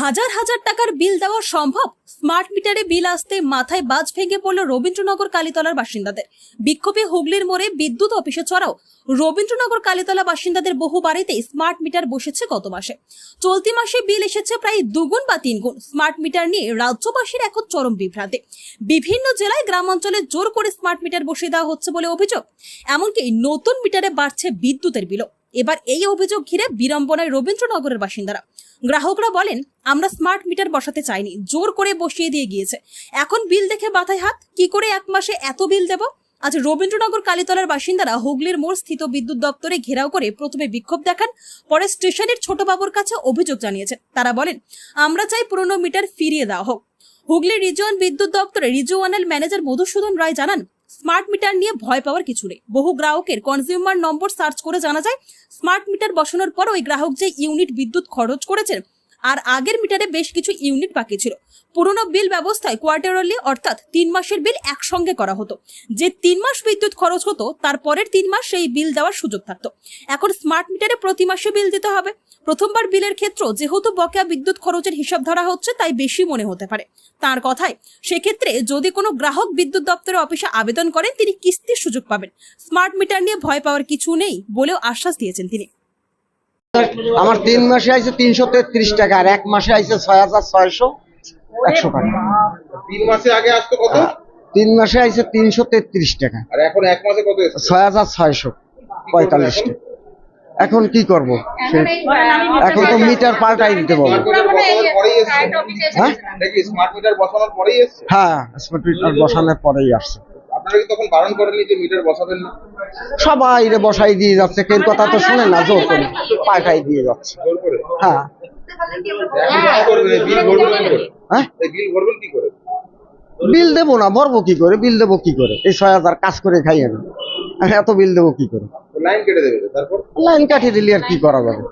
হাজার হাজার টাকার বিল দেওয়া সম্ভব? স্মার্ট মিটারে বিল আসতে মাথায় বাজ ভেঙে পড়ল রবীন্দ্রনগর কালীতলার বাসিন্দাদের। বিক্ষোভে হুগলির মোড়ে বিদ্যুৎ অফিসে চড়াও। রবীন্দ্রনগর কালীতলা বাসিন্দাদের বহু বাড়িতেই স্মার্ট মিটার বসেছে গত মাসে। চলতি মাসে বিল এসেছে প্রায় দুগুণ বা তিনগুণ। স্মার্ট মিটার নিয়ে রাজ্যবাসীর এখন চরম বিভ্রান্তি। বিভিন্ন জেলায় গ্রাম অঞ্চলে জোর করে স্মার্ট মিটার বসিয়ে দেওয়া হচ্ছে বলে অভিযোগ। এমনকি নতুন মিটারে বাড়ছে বিদ্যুতের বিলও। এবার এই অভিযোগ ঘিরে বিড়ম্বনায় রবীন্দ্রনগরের বাসিন্দারা। গ্রাহকরা বলেন, আমরা স্মার্ট মিটার বসাতে চাইনি, জোর করে বসিয়ে দিয়ে গিয়েছে। এখন বিল দেখে মাথায় হাত, কি করে এক মাসে এত বিল দেব? আজ রবীন্দ্রনগর কালীতলার বাসিন্দারা হুগলির মোড় স্থিত বিদ্যুৎ দপ্তরে ঘেরাও করে প্রথমে বিক্ষোভ দেখান, পরে স্টেশনের ছোটবাবুর কাছে অভিযোগ জানিয়েছেন। তারা বলেন, আমরা চাই পুরনো মিটার ফিরিয়ে দেওয়া হোক। হুগলি রিজিয়ন বিদ্যুৎ দপ্তরে রিজিওনাল ম্যানেজার মধুসূদন রায় জানান স্মার্ট মিটার নিয়ে ভয় পাওয়ার কিছু নেই। বহু গ্রাহকের কনজিউমার নম্বর সার্চ করে জানা যায়, স্মার্ট মিটার বসানোর পর ওই গ্রাহক যে ইউনিট বিদ্যুৎ খরচ করেছেন আর আগের মিটারে বেশ কিছু ইউনিট বাকি ছিল। পুরনো বিল ব্যবস্থায় কোয়ার্টারলি অর্থাৎ তিন মাসের বিল একসঙ্গে করা হতো। যে তিন মাস বিদ্যুৎ খরচ হতো, তার পরের তিন মাস সেই বিল দেওয়ার সুযোগ থাকতো। এখন স্মার্ট মিটারে প্রতি মাসে বিল দিতে হবে। প্রথমবার বিলের ক্ষেত্র যেহেতু বকেয়া বিদ্যুৎ খরচের হিসাব ধরা হচ্ছে, তাই বেশি মনে হতে পারে। তার কথায়, সেক্ষেত্রে যদি কোনো গ্রাহক বিদ্যুৎ দপ্তরের অফিসে আবেদন করেন, তিনি কিস্তির সুযোগ পাবেন। স্মার্ট মিটার নিয়ে ভয় পাওয়ার কিছু নেই বলেও আশ্বাস দিয়েছেন তিনি। আমার তিন মাসে আইছে তিনশো তেত্রিশ টাকা আর এক মাসে আইছে ছয় হাজার ছয়শো একশো টাকা। তিন মাসে আগে আসতো কত? তিন মাসে আইছে তিনশো তেত্রিশ টাকা। আর এখন এক মাসে কত ছয় হাজার ছয়শো পঁয়তাল্লিশ টাকা। এখন কি করব? এখন তো মিটার পাল্টাই দিতে বলব এসছে? হ্যাঁ স্মার্ট মিটার বসানোর পরেই আসছে। আপনারা কি তখন বারণ করেননি যে মিটার বসাবেন না? সবাই রে বসাই দিয়ে যাচ্ছে কেউ কথা তো শুনে না জোর করে। পাল্টাই দিয়ে যাচ্ছে। জোর করে? হ্যাঁ। কি করবেন এই বিল ভরবেন কি করে? হ্যাঁ? এই বিল ভরবেন কি করে? বিল দেবো না ভরবো কি করে? বিল দেবো কি করে? এই ছয় হাজার কাজ করে খাই আমি আর এত বিল দেবো কি করে? লাইন কেটে দেবে তো, তারপর? লাইন কাটিয়ে দিলে আর কি করা যাবে?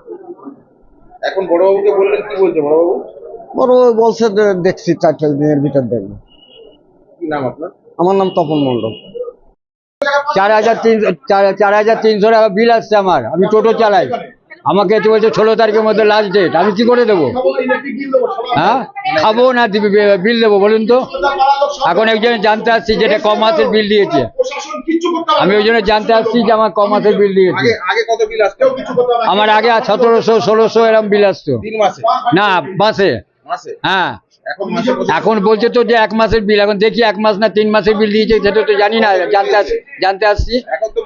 এখন বড়বাবুকে বললেন কি বলছে বড়বাবু? বড় বলছে যে দেখছি চার পাঁচ দিনের ভিতর দেখব কি নাম আপনার? আমার নাম তপন মন্ডল চার হাজার তিনশো চার হাজার তিনশো টাকা বিল আসছে আমার। আমি টোটো চালাই। আমাকে তো বলছে ষোলো তারিখের মধ্যে লাস্ট ডেট আমি কি করে দেবো? হ্যাঁ? খাব না দিবি বিল দেবো বলুন তো? এখন একজন জানতে আসছি যেটা ক মাসের বিল দিয়েছে। আমি ওই জন্য জানতে আসছি যে আমার ক মাসের বিল দিয়েছে। আমার আগে সতেরোশো ষোলোশো এরকম বিল আসতো। না মাসে? হ্যাঁ। এখন বলছে তো যে এক মাসের বিল এখন দেখি এক মাস না তিন মাসের বিল দিয়েছে সেটা তো জানি না জানতে আস- জানতে আসছি।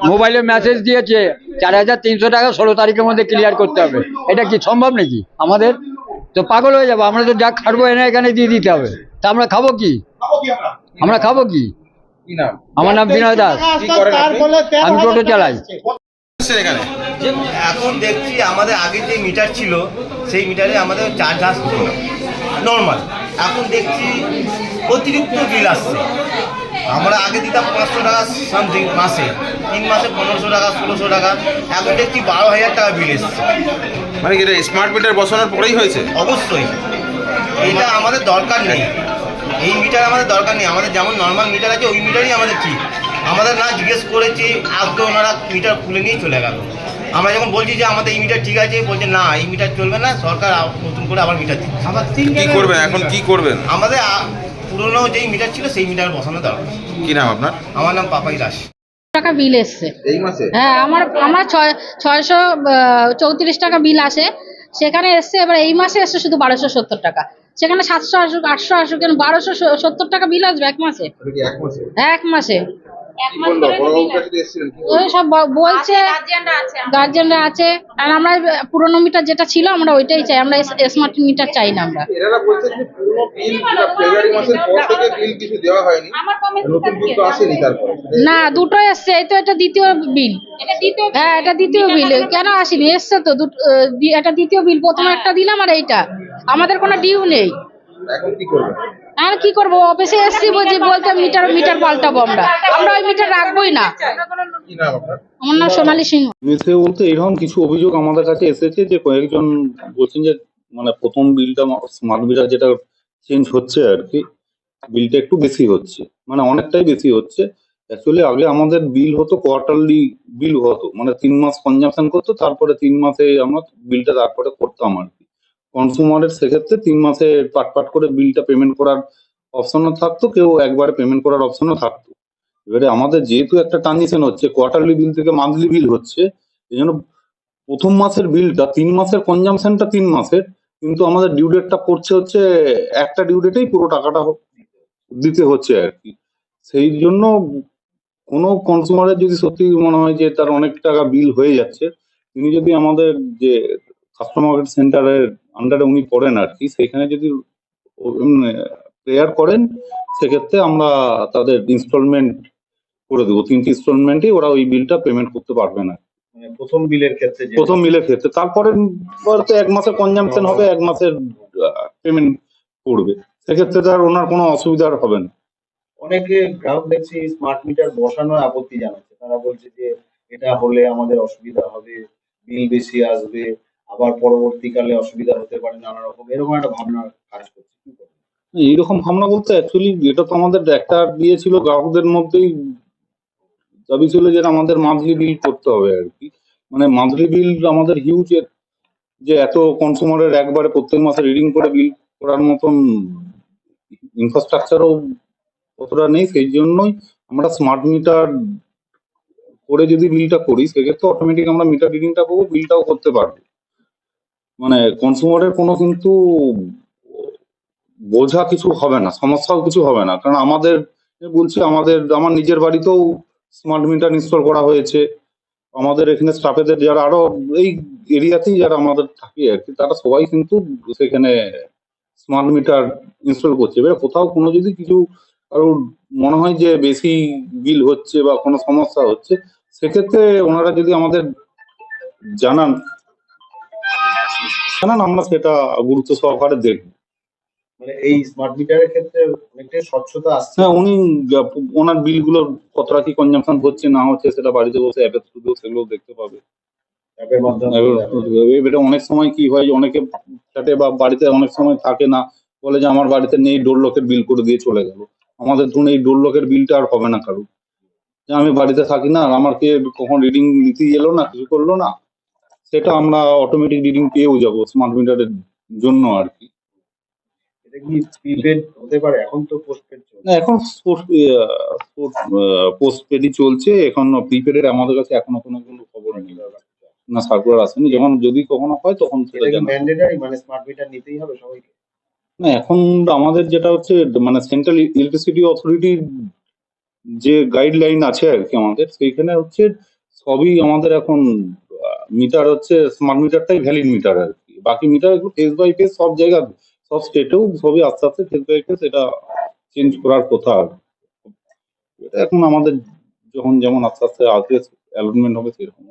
মোবাইলে মেসেজ দিয়েছে চার হাজার তিনশো টাকা ষোলো তারিখের মধ্যে ক্লিয়ার করতে হবে। এটা কি সম্ভব নাকি আমাদের? তো পাগল হয়ে যাব আমরা তো যা খাটবো এনে এখানে দিয়ে দিতে হবে। তা আমরা খাব কি? আমরা? খাব কি? কি আমার নাম বিনয় দাস। আমি টোটো চালাই। এখন? দেখছি আমাদের আগে যে মিটার ছিল সেই মিটারে আমাদের চার্জ আসতো না। নর্মাল এখন দেখছি অতিরিক্ত বিল আসছে। আমরা আগে দিতাম পাঁচশো টাকা সামথিং মাসে। তিন মাসে পনেরোশো টাকা ষোলোশো টাকা। এখন দেখছি বারো হাজার টাকা বিল এসছে। মানে কি এটা স্মার্ট মিটার বসানোর পরেই হয়েছে? অবশ্যই। এইটা আমাদের দরকার নেই। এই মিটার আমাদের দরকার নেই। আমাদের যেমন নর্মাল মিটার আছে ওই মিটারই আমাদের ঠিক। আমাদের না জিজ্ঞেস করেছি আসতো ওনারা মিটার খুলে নিয়ে চলে গেল। আমরা যখন বলছি যে আমাদের এই মিটার ঠিক আছে বলছে না এই মিটার চলবে না সরকার নতুন করে আবার মিটার দিচ্ছে। আবার কি করবেন? এখন কি করবেন? আমাদের পুরনো যেই মিটার ছিল সেই মিটার বসানো দরকার। কি নাম আপনার? আমার নাম পাপাই দাস। টাকা বিল এসছে। এই মাসে? হ্যাঁ আমার আমার ছয় ছয়শো চৌত্রিশ টাকা বিল আসে। সেখানে এসছে এবার এই মাসে এসছে শুধু বারোশো সত্তর টাকা। সেখানে সাতশো আসুক আটশো আসুক কেন বারোশো সত্তর টাকা বিল আসবে এক মাসে। এক মাসে। ওই সব বলছে গার্জিয়ানরা আছে আর আমরা পুরোনো মিটার যেটা ছিল আমরা ওইটাই চাই। আমরা স্মার্ট মিটার চাই না আমরা। এনারা বলছেন যে পুরো বিল ফেব্রুয়ারি মাসের পর থেকে বিল কিছু দেওয়া হয়নি। নতুন বিল তো আসেনি তারপরে। না দুটো এসছে। এই তো এটা দ্বিতীয় বিল হ্যাঁ এটা দ্বিতীয় বিল কেন আসেনি? এসছে তো দুটো এটা দ্বিতীয় বিল প্রথমে একটা দিলাম আর এইটা। আমাদের কোনো ডিউ নেই। এখন কি আর কি করব? অফিসে এসছি বলছি বলতে মিটার মিটার পাল্টাবো আমরা। আমরা ওই মিটার রাখবোই না। কি নাম আপনার? আমার নাম সোনালী সিংহ। বলতে এরকম কিছু অভিযোগ আমাদের কাছে এসেছে যে কয়েকজন বলছেন যে মানে প্রথম বিলটা স্মার্ট মিটার যেটা চেঞ্জ হচ্ছে আর কি বিলটা একটু বেশি হচ্ছে। মানে অনেকটাই বেশি হচ্ছে। অ্যাকচুয়ালি আগে আমাদের বিল হতো কোয়ার্টারলি বিল হতো। মানে তিন মাস কনজামশন করতো তারপরে তিন মাসে আমরা বিলটা তারপরে করতাম আর কি। কনসুমারের সেক্ষেত্রে তিন মাসে পাট পাট করে বিলটা পেমেন্ট করার অপশনও থাকতো, কেউ একবারে পেমেন্ট করার অপশনও থাকতো। এবারে আমাদের যেহেতু একটা ট্রানজিশন হচ্ছে কোয়ার্টারলি বিল থেকে মান্থলি বিল হচ্ছে এই জন্য প্রথম মাসের বিলটা তিন মাসের কনজামশনটা তিন মাসের, কিন্তু আমাদের ডিউ ডেটটা পড়ছে হচ্ছে, একটা ডিউ ডেটেই পুরো টাকাটা দিতে হচ্ছে আর কি। সেই জন্য কোনো কনসুমারের যদি সত্যি মনে হয় যে তার অনেক টাকা বিল হয়ে যাচ্ছে, তিনি যদি আমাদের যে কাস্টমার সেন্টারের আন্ডারে উনি পড়েন আর কি সেখানে যদি প্রেয়ার করেন সেক্ষেত্রে আমরা তাদের ইনস্টলমেন্ট করে দেবো। তিনটি ইনস্টলমেন্টই ওরা ওই বিলটা পেমেন্ট করতে পারবে না। মানে প্রথম বিলের ক্ষেত্রে প্রথম বিলের ক্ষেত্রে। তারপরে তো এক মাসের কনজামশন হবে এক মাসের পেমেন্ট করবে সেক্ষেত্রে তার ওনার কোনো অসুবিধা আর হবে না। অনেকে গ্রাহক দেখছি স্মার্ট মিটার বসানোর আপত্তি জানাচ্ছে। তারা বলছে যে এটা হলে আমাদের অসুবিধা হবে বিল বেশি আসবে। আবার পরবর্তীকালে অসুবিধা হতে পারে নানা রকম। এরকম একটা ভাবনা কাজ করছে। এইরকম ভাবনা বলতে অ্যাকচুয়ালি এটা তো আমাদের একটা দিয়েছিল, গ্রাহকদের মধ্যেই দাবি ছিল যে আমাদের মান্থলি বিল করতে হবে আর কি। মানে মান্থলি বিল আমাদের হিউজ যে এত কনসুমারের একবারে প্রত্যেক মাসে রিডিং করে বিল করার মতন ইনফ্রাস্ট্রাকচারও অতটা নেই, সেই জন্যই আমরা স্মার্ট মিটার করে যদি বিলটা করি, সেক্ষেত্রে অটোমেটিক আমরা মিটার রিডিংটা করব বিলটাও করতে পারব। মানে কনসুমারের কোনো কিন্তু বোঝা কিছু হবে না, সমস্যাও কিছু হবে না। কারণ আমাদের বলছি আমাদের, আমার নিজের বাড়িতেও স্মার্ট মিটার ইনস্টল করা হয়েছে। আমাদের এখানে স্টাফেদের যারা আরও এই এরিয়াতেই যারা আমাদের থাকে আর কি, তারা সবাই কিন্তু সেখানে স্মার্ট মিটার ইনস্টল করছে। এবার কোথাও কোনো যদি কিছু কারও মনে হয় যে বেশি বিল হচ্ছে বা কোনো সমস্যা হচ্ছে, সেক্ষেত্রে ওনারা যদি আমাদের জানান জানান আমরা সেটা গুরুত্ব সহকারে দেখব। মানে এই স্মার্ট মিটারের ক্ষেত্রে অনেকটাই স্বচ্ছতা আসছে। হ্যাঁ উনি ওনার কতটা কি হচ্ছে না হচ্ছে সেটা বাড়িতে বসে অ্যাপের থ্রু সেগুলো দেখতে পাবে। অনেক সময় কি হয় অনেকে বা বাড়িতে অনেক সময় থাকে না বলে যে আমার বাড়িতে নেই ডোর লকের বিল করে দিয়ে চলে গেল। আমাদের ধরুন এই ডোর লকের বিলটা আর হবে না কারও যে আমি বাড়িতে থাকি না আর আমার কে কখন রিডিং নিতে এলো না কিছু করল না সেটা আমরা অটোমেটিক রিডিং পেয়েও যাব স্মার্ট মিটারের জন্য আর কি। এটা কি প্রিপেড হতে পারে? এখন তো পোস্টপেড না এখন পোস্ট পেডই চলছে। এখন প্রিপেডের আমাদের কাছে এখনও কোনো কোনো খবর নেই। না সার্কুলার আসেনি। যখন যদি কখনো হয় তখন সেটা। ম্যান্ডেটারি মানে স্মার্ট মিটার নিতেই হবে সবাইকে? না এখন আমাদের যেটা হচ্ছে মানে সেন্ট্রাল ইলেকট্রিসিটি অথরিটির যে গাইডলাইন আছে আর কি আমাদের সেইখানে হচ্ছে সবই আমাদের এখন মিটার হচ্ছে স্মার্ট মিটারটাই ভ্যালিড মিটার আর কি বাকি মিটার ফেস বাই ফেস সব জায়গা, সব স্টেটেও সবই আস্তে আস্তে ফেস বাই ফেস এটা চেঞ্জ করার কথা। এটা এখন আমাদের যখন যেমন আস্তে আস্তে আসবে অ্যালটমেন্ট হবে সেরকম